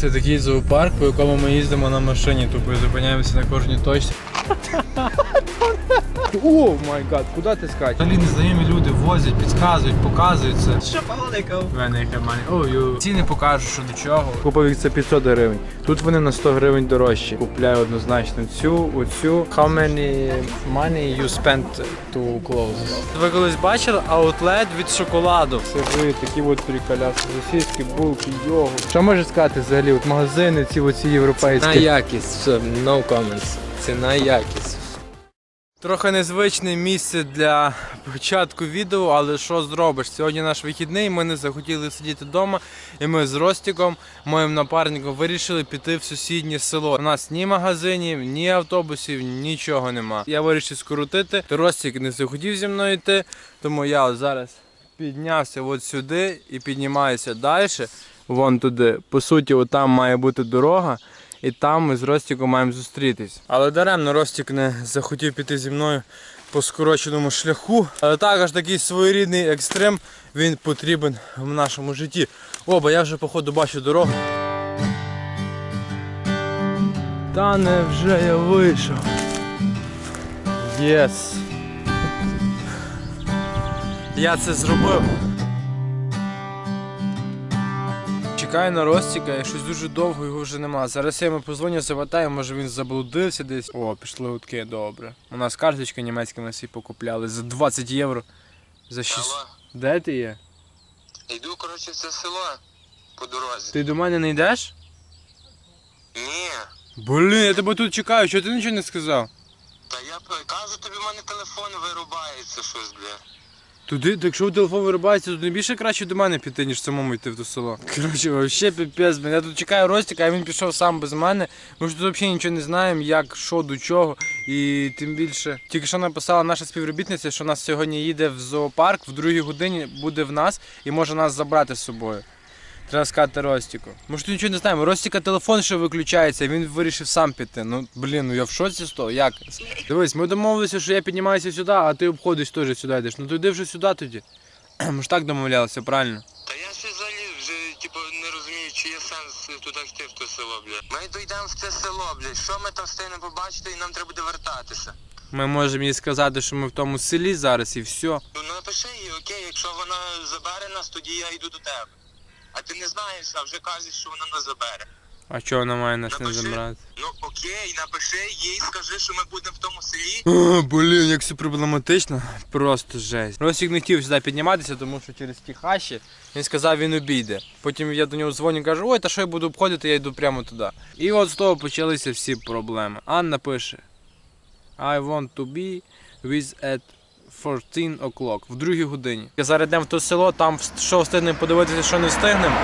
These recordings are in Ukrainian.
Це такий зоопарк, по якому ми їздимо на машині, тупо і зупиняємося на кожній точці. О май гад, куди ти скачеш? Взагалі незнайомі люди возять, підказують, показують це. Що паликав? Мене хемані. Ой, ціни покажу, що до чого. Купив їх за 500 гривень. Тут вони на 100 гривень дорожчі. Купляю однозначно цю, оцю. How many money you spent to clothes? Ви колись бачили аутлет від шоколаду? Сири, такі от приколя, сосиски, булки, йогурт. Що можеш сказати взагалі? От магазини ці оці На європейські. якість, все, no comments. Ціна якість. Трохи незвичне місце для початку відео, але що зробиш? Сьогодні наш вихідний, ми не захотіли сидіти вдома, і ми з Ростіком, моїм напарником, вирішили піти в сусіднє село. У нас ні магазинів, ні автобусів, нічого нема. Я вирішив скоротити. Ростік не захотів зі мною йти, тому я зараз піднявся от сюди і піднімаюся далі, вон туди. По суті, от там має бути дорога. І там ми з Ростіком маємо зустрітись. Але даремно Ростік не захотів піти зі мною по скороченому шляху. Але також такий своєрідний екстрем він потрібен в нашому житті. О, бо я вже походу бачу дорогу. Та не вже я вийшов. Єс. Я це зробив. Чекаю на Ростіка, і щось дуже довго його вже нема. Зараз я йому позвоню, запитаю, може він заблудився десь. О, пішли утки, добре. У нас карточка німецька ми всі покупляли за 20 євро. За 6. Алло, Де ти є? йду, коротше, це село по дорозі. Ти до мене не йдеш? Ні. Блін, я тебе тут чекаю, чого ти нічого не сказав? Та я кажу, тобі в мене телефон вирубається щось, бля. Туди, якщо телефон вирубається, то не більше краще до мене піти, ніж самому йти в то село. Коротше, взагалі піпець. Я тут чекаю Ростіка, а він пішов сам без мене. Ми ж тут взагалі нічого не знаємо, як, що, до чого. І тим більше. Тільки що написала наша співробітниця, що нас сьогодні їде в зоопарк, в другій годині буде в нас і може нас забрати з собою. Треба сказати Ростіку. Ми ж тут нічого не знаємо. Ростіка телефон ще виключається, він вирішив сам піти. Ну блін, ну я в шоці з того. Як? Дивись, ми домовилися, що я піднімаюся сюди, а ти обходиш теж сюди йдеш. Ну то йди вже сюди тоді. Ми ж так домовлялися, правильно? Та я ще взагалі вже, типу, не розумію, чи є сенс туди йти в те село, бля. Ми дійдемо в це село, бля. Що ми там встигнемо побачити і нам треба буде вертатися. Ми можемо їй сказати, що ми в тому селі зараз і все. Ну напиши їй, окей, якщо вона забере нас, тоді я йду до тебе. А ти не знаєш, а вже кажеш, що вона нас забере. А чого вона має нас не Напиши. забрати? Ну окей, напиши їй, скажи, що ми будемо в тому селі. О, блін, як все проблематично. Просто жесть. Росік не хотів сюди підніматися, тому що через ті хащі він сказав, він обійде. Потім я до нього дзвоню, кажу, ой, та що я буду обходити, я йду прямо туди. І от з того почалися всі проблеми. Анна пише: I want to be with at 14 o'clock, в другій годині. Зараз йдемо в то село, там що встигнемо подивитися, що не встигнемо.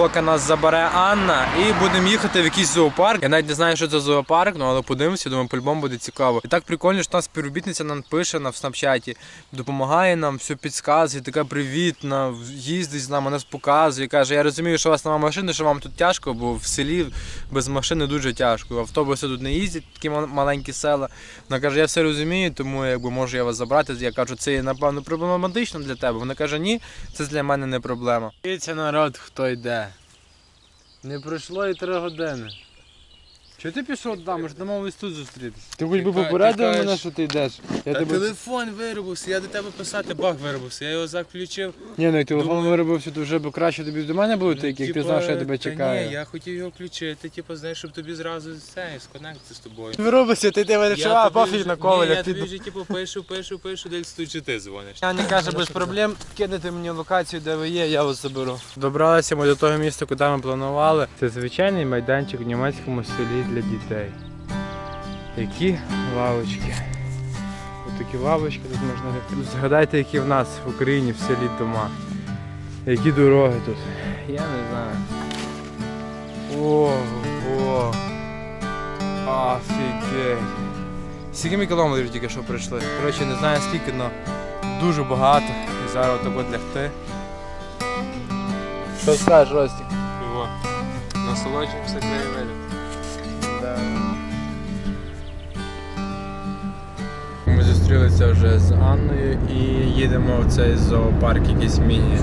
Поки нас забере Анна, і будемо їхати в якийсь зоопарк. Я навіть не знаю, що це зоопарк, ну але подивимося, думаю, по-любому буде цікаво. І так прикольно, що нас співробітниця нам пише на в снапчаті, допомагає нам, все підказує, така привітна, їздить з нами, нас показує. Каже, я розумію, що у вас немає машини, що вам тут тяжко, бо в селі без машини дуже тяжко. Автобуси тут не їздять, такі маленькі села. Вона каже, я все розумію, тому якби можу я вас забрати. Я кажу, це напевно проблематично для тебе. Вона каже, ні, це для мене не проблема. Дивіться народ, хто йде. Не пройшло і три години. Чого ти пішов там? Ми ж домовились тут зустрітися. Ти хоч би Яка- попередив така мене, ж- що ти йдеш. Я Та тебе... телефон виробився, я до тебе писати, баг виробився, я його заключив. Ні, ну і телефон Думаю- виробився, то вже б краще тобі до мене було, як ти Типа, знав, що я тебе та чекаю. Ні, я хотів його включити, типу, знаєш, щоб тобі зразу це, сконектити з тобою. Виробився, ти тебе Я тобі пофіг вже- на кого, Ні, я тобі ти... вже типу пишу, пишу, пишу, десь тут чи ти дзвониш. Я не каже без проблем, кинете мені локацію, де ви є, я вас заберу. Добралися ми до того міста, куди ми планували. Це звичайний майданчик в німецькому селі для дітей. Які лавочки. Ось такі лавочки тут можна лягти. Згадайте, які в нас в Україні в селі дома. Які дороги тут. Я не знаю. Ого. Офігеть. Скільки ми кілометрів тільки що пройшли? Коротше, не знаю скільки, але дуже багато. І зараз отак от лягти. Що скажеш, Ростік? Його. Насолоджуємося краєвидом. Зустрілися вже з Анною і їдемо в цей зоопарк якийсь міні.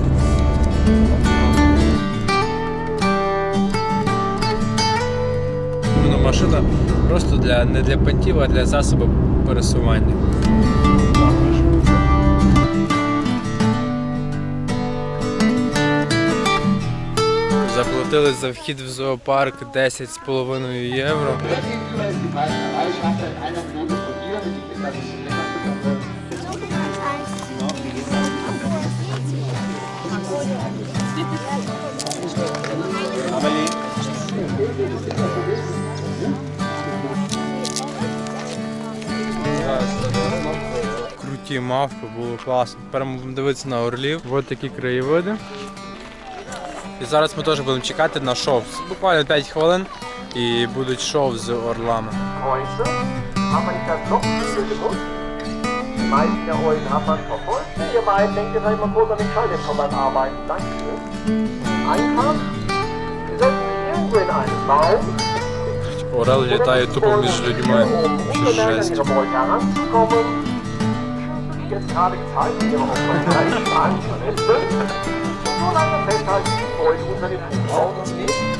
машина просто для не для понтів, а для засобу пересування. Заплатили за вхід в зоопарк 10,5 євро. Круті мавпи, було класно. Тепер ми будемо дивитися на орлів. Ось такі краєвиди. І зараз ми теж будемо чекати на шоу. Буквально 5 хвилин і будуть шоу з орлами. Kreuze, haben wir nicht das Glockenspiel genutzt. Die. Ihr beiden denkt ihr seid mal kurz an den Schaltempfern arbeiten. Dankeschön. Einfach, wir setzen sich irgendwo in einen Baum. Орел літає тупо між людьми. Um Це unbemerkt an жесть. ihre Beute heranzukommen. Schön, wie jetzt gerade gezeigt, ihre Aufmerksamkeit strahlen Verletzte. So lange festhalten, die Beute unter den Fuß Der Herankommt, hier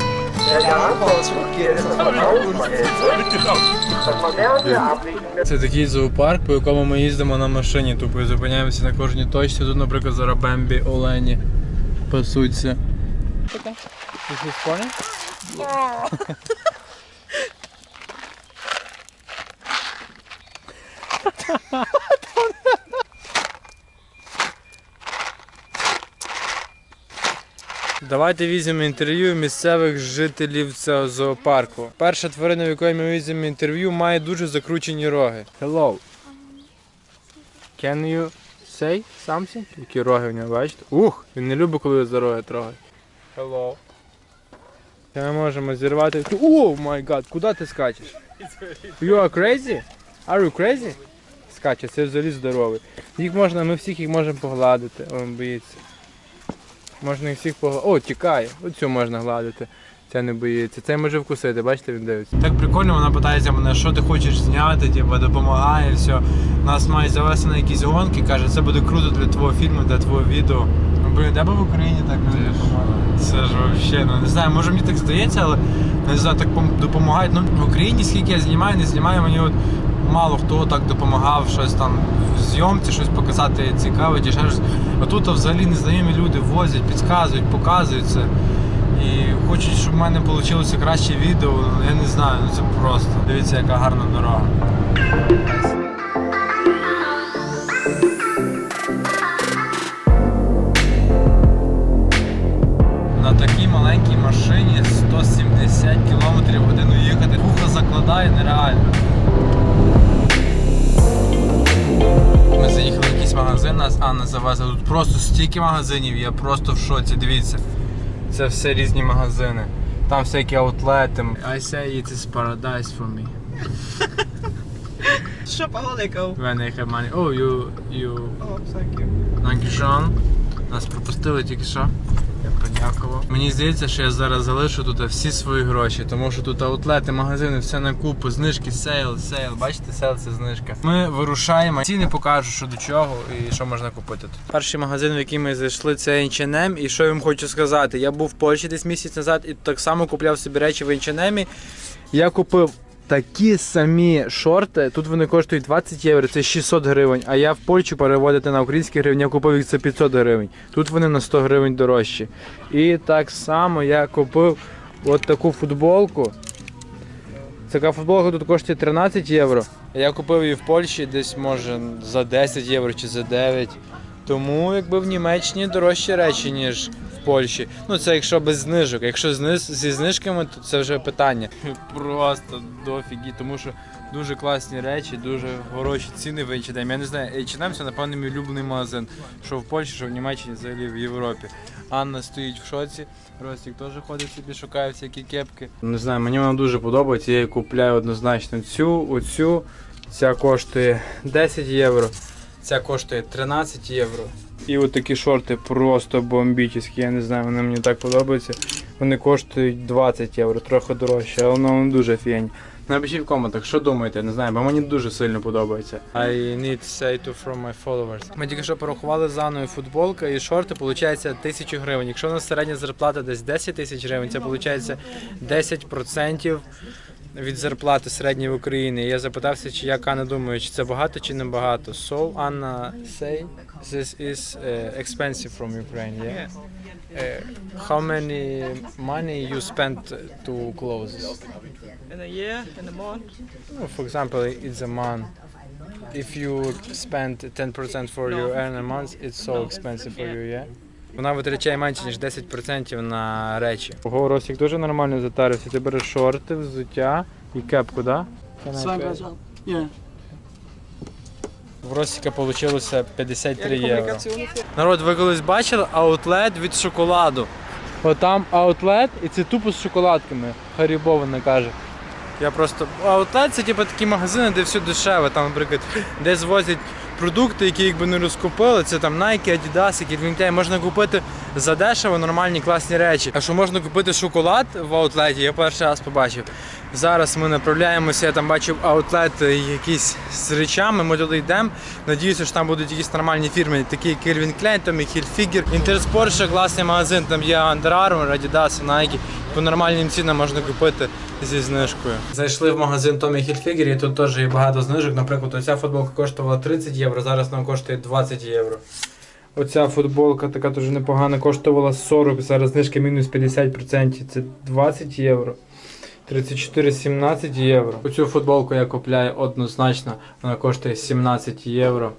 Це такий зоопарк, по якому ми їздимо на машині, тупо і зупиняємося на кожній точці. Тут, наприклад, зараз Бембі, Олені пасуться. Ти щось поняв? Давайте візьмемо інтерв'ю місцевих жителів цього зоопарку. Перша тварина, в якої ми візьмемо інтерв'ю, має дуже закручені роги. Hello. Can you say something? Які роги в нього, бачите? Ух, він не любить, коли за роги трогає. Hello. Ми можемо зірвати. О, май гад, куди ти скачеш? You are crazy? Are you crazy? Скаче, це взагалі здоровий. Їх можна, ми всіх їх можемо погладити. Він боїться. Можна їх всіх погладити. О, тікає. Оцю можна гладити. Ця не боїться. Цей може вкусити, бачите, він дивиться. Так прикольно, вона питається мене, що ти хочеш зняти, типу, допомагає, все. Нас мають завести на якісь гонки, каже, це буде круто для твого фільму, для твого відео. Ну, блін, де би в Україні так не допомагали? Це ж взагалі, ну не знаю, може мені так здається, але не знаю, так допомагають. Ну, в Україні скільки я знімаю, не знімаю, мені от мало хто так допомагав щось там в зйомці, щось показати цікаве чи щось. А тут взагалі незнайомі люди возять, підказують, показують це. І хочуть, щоб в мене вийшло краще відео, я не знаю, ну це просто. Дивіться, яка гарна дорога. На такій маленькій машині 170 км годину їхати, вуха закладає нереально. Якийсь магазин, нас Анна завезла. Тут просто стільки магазинів, я просто в шоці. Дивіться. Це все різні магазини. Там всякі аутлети. I say it is paradise for me. Shopaholic, When I have money. Oh, you, you... Oh, thank you. Thank you, Sean. Нас пропустили тільки що. Я. Мені здається, що я зараз залишу тут всі свої гроші, тому що тут аутлети, магазини, все на купу, знижки, сейл, сейл. Бачите, сейл це знижка. Ми вирушаємо. Ціни покажу, що до чого і що можна купити тут. Перший магазин, в який ми зайшли, це H&M. І що я вам хочу сказати? Я був в Польщі десь місяць назад і так само купляв собі речі в H&M. Я купив такі самі шорти. Тут вони коштують 20 євро, це 600 гривень. А я в Польщу переводити на українські гривні, я купив їх за 500 гривень. Тут вони на 100 гривень дорожчі. І так само я купив от таку футболку. Така футболка тут коштує 13 євро. Я купив її в Польщі десь може за 10 євро чи за 9. Тому якби в Німеччині дорожчі речі, ніж Польщі. Ну це якщо без знижок. Якщо зниз, зі знижками, то це вже питання. Просто дофігі, тому що дуже класні речі, дуже хороші ціни в H&M. Я не знаю, H&M це напевно мій улюблений магазин. Що в Польщі, що в Німеччині, взагалі в Європі. Анна стоїть в шоці. Ростік теж ходить собі, шукає всякі кепки. Не знаю, мені вона дуже подобається. Я її купляю однозначно цю, оцю. Ця коштує 10 євро. Ця коштує 13 євро. І от такі шорти просто бомбічні, я не знаю, вони мені так подобаються. Вони коштують 20 євро, трохи дорожче, але вони дуже фіні. Напишіть в коментах, що думаєте, не знаю, бо мені дуже сильно подобається. I need say to from my followers. Ми тільки що порахували за мною футболка і шорти, виходить 1000 гривень. Якщо у нас середня зарплата десь 10 тисяч гривень, це виходить 10% від зарплати середньої в Україні. Я запитався, чи як Анна думає, чи це багато чи не багато. So Anna say this is uh, expensive from Ukraine, yeah? Uh, how many money you spend to clothes? In a year, in a month. Oh, For example, it's a month. If you spend 10% for your earn a month, it's so expensive for you, yeah? Вона витрачає менше, ніж 10% на речі. Ого, Росік дуже нормально затарився. Ти береш шорти, взуття і кепку, да? Yeah. В Росіка вийшло 53 євро. Народ, ви колись бачили аутлет від шоколаду? Отам аутлет і це тупо з шоколадками. Харібо вона каже. Я просто. Аутлет це типу такі магазини, де все дешеве. Там, наприклад, де звозять продукти, які якби не розкупили. Це там Nike, Adidas, Calvin Klein. Можна купити за дешево нормальні класні речі. А що можна купити шоколад в аутлеті, я перший раз побачив. Зараз ми направляємося, я там бачив аутлет е, якийсь з речами, ми туди йдемо. Надіюся, що там будуть якісь нормальні фірми, такі як Calvin Klein, там і Hilfiger. Інтерспорт ще класний магазин, там є Under Armour, Adidas, Nike. По нормальним цінам можна купити зі знижкою. Зайшли в магазин Tommy Hilfiger і тут теж є багато знижок. Наприклад, оця футболка коштувала 30 євро, зараз нам коштує 20 євро. Оця футболка така дуже непогана, коштувала 40, зараз знижка мінус 50%, це 20 євро. 34-17 євро. Оцю футболку я купляю однозначно, вона коштує 17 євро.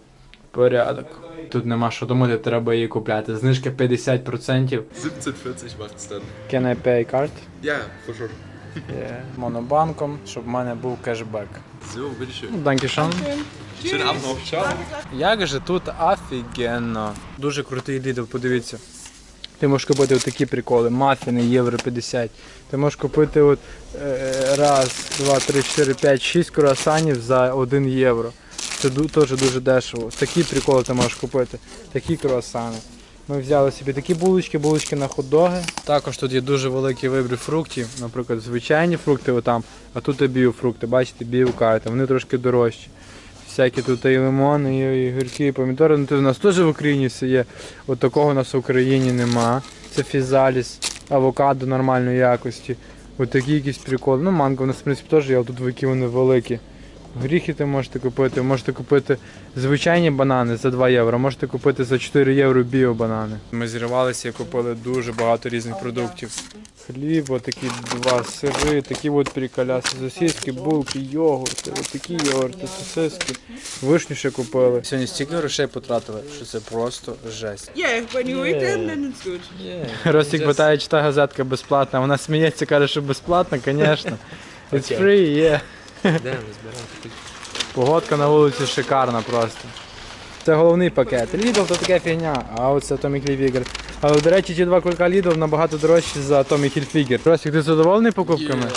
Порядок. Тут нема що думати, треба її купляти. Знижка 50%. 17,40 macht's dann. Can I pay card? Ja, for sure. Монобанком, щоб в мене був кешбек. So, bitteschön. Данкішон. Schönen Abend noch. Ciao. Як же тут офігенно. Дуже крутий лідл, подивіться. Ти можеш купити такі приколи, мафіни євро 50. Ти можеш купити от, е, раз, два, три, чотири, п'ять, шість круасанів за 1 євро. Це теж дуже дешево. Такі приколи ти можеш купити, такі круасани. Ми взяли собі такі булочки, булочки на хот-доги. Також тут є дуже великий вибір фруктів, наприклад, звичайні фрукти отам, а тут і біофрукти, бачите, біокарти, вони трошки дорожчі. Всякі тут і лимони, і, гірки, і помідори. Ну, тут у нас теж в Україні все є. От такого у нас в Україні нема. Це фізаліс, авокадо нормальної якості. От такі якісь приколи. Ну, манго у нас в принципі теж є, але тут які вони великі. Горіхи ти можете купити, можете купити звичайні банани за 2 євро, можете купити за 4 євро біобанани. Ми зірвалися і купили дуже багато різних продуктів. Хліб, отакі два сири, такі от приколяси, сосиски, булки, йогурти, от такі йогурти, сосиски. Вишню ще купили. Сьогодні стільки грошей потратили, що це просто жесть. Yeah, when you eat them, then it's good. Ростик питає, чи та газетка безплатна. Вона сміється, каже, що безплатна, звісно. It's free, yeah. Погодка на вулиці шикарна просто. Це головний пакет. Lidl то така фігня, а оце Tommy Hilfiger. Але, до речі, ті два кулька Lidl набагато дорожчі за Tommy Hilfiger. Ростик, ти задоволений покупками?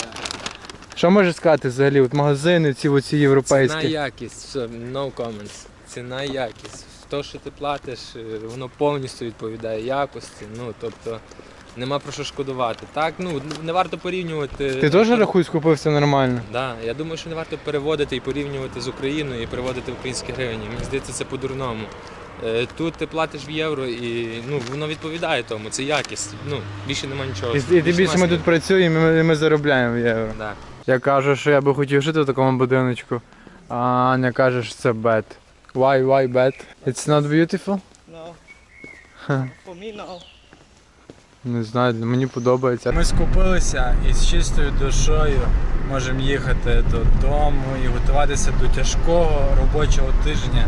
Що можеш сказати взагалі? От магазини ці оці Ціна якість, все, no comments. Ціна якість. То, що ти платиш, е, воно повністю відповідає якості. Ну, тобто, нема про що шкодувати. Так, ну, не варто порівнювати. Ти теж рахуй, скупився нормально? Да, я думаю, що не варто переводити і порівнювати з Україною і переводити в українські гривні. Мені здається, це по-дурному. Е, Тут ти платиш в євро і ну, воно відповідає тому, це якість. Ну, більше нема нічого. І, і тим більше ми тут працюємо, і ми, і ми заробляємо в євро. Да. Я кажу, що я би хотів жити в такому будиночку, а Аня каже, що це bad. Why, why bad? It's not beautiful? No. For me, no. Не знаю, мені подобається. Ми скупилися і з чистою душою можемо їхати додому і готуватися до тяжкого робочого тижня.